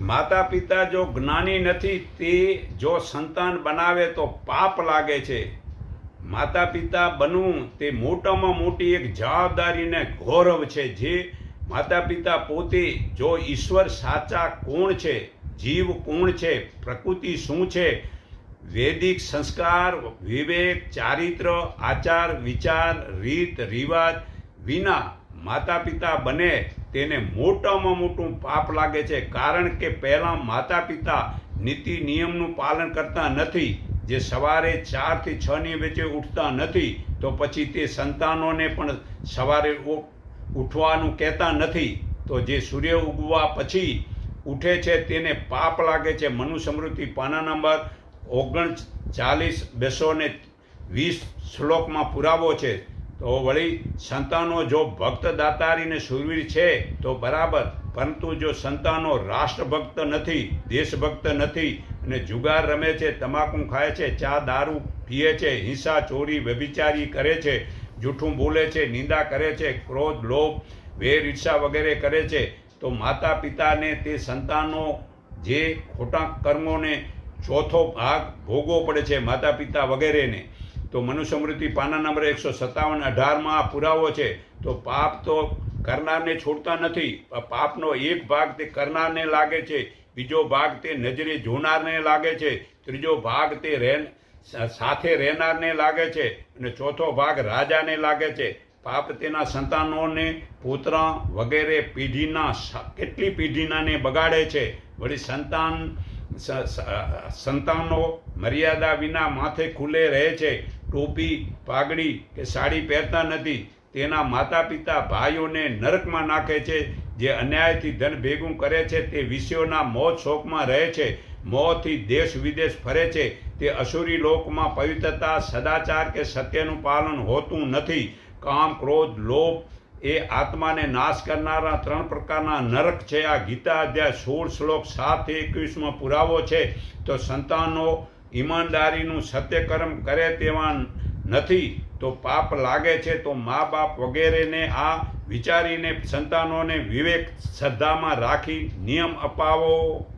માતા પિતા જો જ્ઞાની નથી, તે જો સંતાન બનાવે તો પાપ લાગે છે. માતા પિતા બનવું તે મોટામાં મોટી એક જવાબદારી ને ગૌરવ છે, જે માતા પિતા પોતે જો ઈશ્વર સાચા કોણ છે, જીવ કોણ છે, પ્રકૃતિ શું છે, વૈદિક સંસ્કાર, વિવેક, ચારિત્ર, આચાર, વિચાર, રીત, રિવાજ વિના માતા પિતા બને તેને મોટામાં મોટું પાપ લાગે છે કારણ કે પહેલાં માતા પિતા નીતિ નિયમનું પાલન કરતા નથી. જે સવારે ચારથી છની વચ્ચે ઉઠતા નથી, તો પછી તે સંતાનોને પણ સવારે ઉઠવાનું કહેતા નથી. તો જે સૂર્ય ઉગવા પછી ઉઠે છે તેને પાપ લાગે છે. મનુ સમૃદ્ધિ પાના નંબર ઓગણ ચાલીસ બેસો ને વીસ શ્લોકમાં પુરાવો છે. તો વળી સંતાનો જો ભક્ત દાતારીને સુરવીર છે, તો બરાબર. પરંતુ જો સંતાનો રાષ્ટ્રભક્ત નથી, દેશભક્ત નથી અને જુગાર રમે છે, તમાકુ ખાય છે, ચા, દારૂ પીએ છે, હિંસા, ચોરી, વ્યભિચારી કરે છે, જૂઠું બોલે છે, નિંદા કરે છે, ક્રોધ, લોભ, વેર, ઈર્ષા વગેરે કરે છે, તો માતા પિતાને તે સંતાનો જે ખોટા કર્મોને ચોથો ભાગ ભોગવો પડે છે માતા પિતા વગેરેને. તો મનુસ્મૃતિ પાના નંબર એકસો સત્તાવન અઢારમાં પુરાવો છે. તો પાપ તો કરનારને છોડતા નથી પાપનો એક ભાગ તે કરનારને લાગે છે, બીજો ભાગ તે નજરે જોનારને લાગે છે, ત્રીજો ભાગ તે રહેન, સાથે રહેનારને લાગે છે, અને ચોથો ભાગ રાજાને લાગે છે. પાપ તેના સંતાનોને, પુત્ર વગેરે પેઢીના કેટલી પેઢીનાને બગાડે છે. વળી સંતાન સંતાનો મર્યાદા વિના માથે ખુલ્લે રહે છે. ટોપી, પાઘડી કે સાડી પહેરતા નથી. તેના માતા પિતા ભાઈઓને નરકમાં નાખે છે. જે અન્યાયથી ધન ભેગું કરે છે, તે વિષયોના મોત શોકમાં રહે છે. મોહથી દેશ વિદેશ ફરે છે. તે અસુરી લોકમાં પવિત્રતા, સદાચાર કે સત્યનું પાલન હોતું નથી. કામ, ક્રોધ, લોભ એ આત્માને નાશ કરનારા ત્રણ પ્રકારના નરક છે. આ ગીતા અધ્યાય સોળ શ્લોક સાત એકવીસમાં પુરાવો છે. તો સંતાનો ઈમાનદારીનું સત્યકર્મ કરે તેવા નથી, તો પાપ લાગે છે, તો મા બાપ વગેરેને આ વિચારીને સંતાનોને વિવેક શ્રદ્ધામાં રાખી નિયમ અપાવો.